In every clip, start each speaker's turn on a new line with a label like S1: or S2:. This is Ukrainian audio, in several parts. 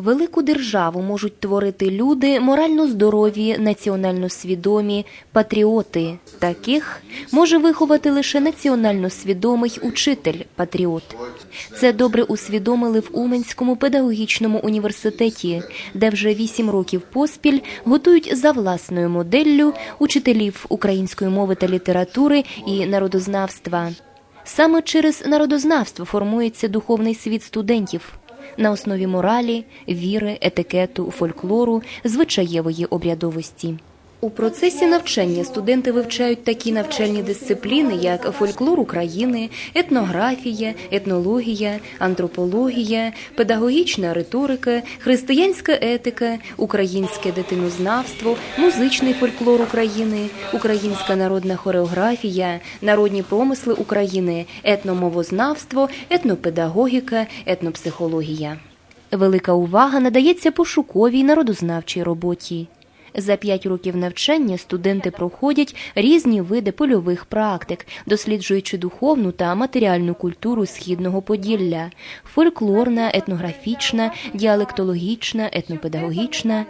S1: Велику державу можуть творити люди морально здорові, національно свідомі, патріоти. Таких може виховати лише національно свідомий учитель патріот. Це добре усвідомили в Уменському педагогічному університеті, де вже вісім років поспіль готують за власною моделлю учителів української мови та літератури і народознавства. Саме через народознавство формується духовний світ студентів на основі моралі, віри, етикету, фольклору, звичаєвої обрядовості. У процесі навчання студенти вивчають такі навчальні дисципліни, як фольклор України, етнографія, етнологія, антропологія, педагогічна риторика, християнська етика, українське дитинознавство, музичний фольклор України, українська народна хореографія, народні промисли України, етномовознавство, етнопедагогіка, етнопсихологія. Велика увага надається пошуковій народознавчій роботі. За п'ять років навчання студенти проходять різні види польових практик, досліджуючи духовну та матеріальну культуру східного Поділля, фольклорна, етнографічна, діалектологічна, етнопедагогічна.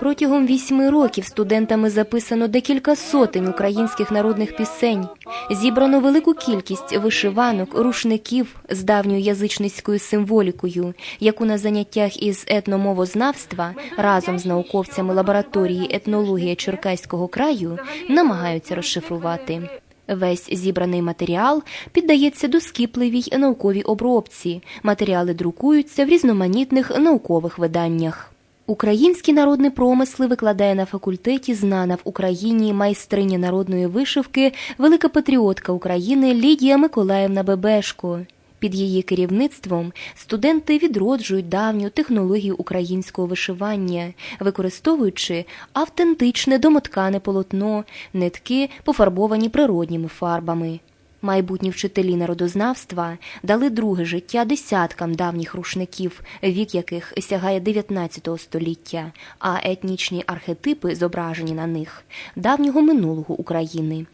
S1: Протягом вісьми років студентами записано декілька сотень українських народних пісень. Зібрано велику кількість вишиванок, рушників з давньою язичницькою символікою, яку на заняттях із етномовознавства разом з науковцями лабораторії етнології Черкаського краю намагаються розшифрувати. Весь зібраний матеріал піддається доскіпливій науковій обробці. Матеріали друкуються в різноманітних наукових виданнях. Українські народні промисли викладає на факультеті знана в Україні майстриня народної вишивки, велика патріотка України Лідія Миколаївна Бебешко. Під її керівництвом студенти відроджують давню технологію українського вишивання, використовуючи автентичне домоткане полотно, нитки, пофарбовані природніми фарбами. Майбутні вчителі народознавства дали друге життя десяткам давніх рушників, вік яких сягає 19 століття, а етнічні архетипи, зображені на них, давнього минулого України.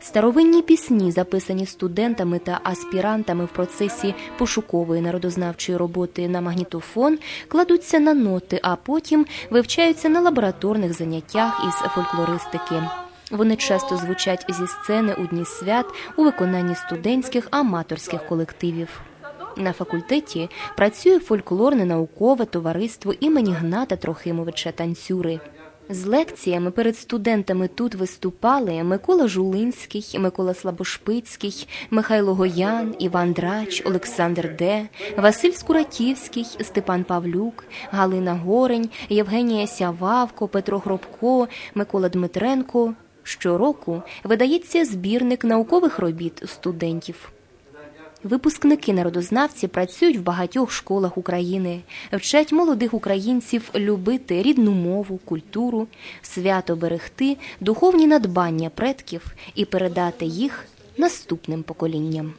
S1: Старовинні пісні, записані студентами та аспірантами в процесі пошукової народознавчої роботи на магнітофон, кладуться на ноти, а потім вивчаються на лабораторних заняттях із фольклористики. Вони часто звучать зі сцени у дні свят у виконанні студентських аматорських колективів. На факультеті працює фольклорне наукове товариство імені Гната Трохимовича Танцюри. З лекціями перед студентами тут виступали Микола Жулинський, Микола Слабошпицький, Михайло Гоян, Іван Драч, Олександр Де, Василь Скуратівський, Степан Павлюк, Галина Горень, Євгенія Сявавко, Петро Гробко, Микола Дмитренко. Щороку видається збірник наукових робіт студентів. Випускники народознавці працюють в багатьох школах України, вчать молодих українців любити рідну мову, культуру, свято берегти, духовні надбання предків і передати їх наступним поколінням.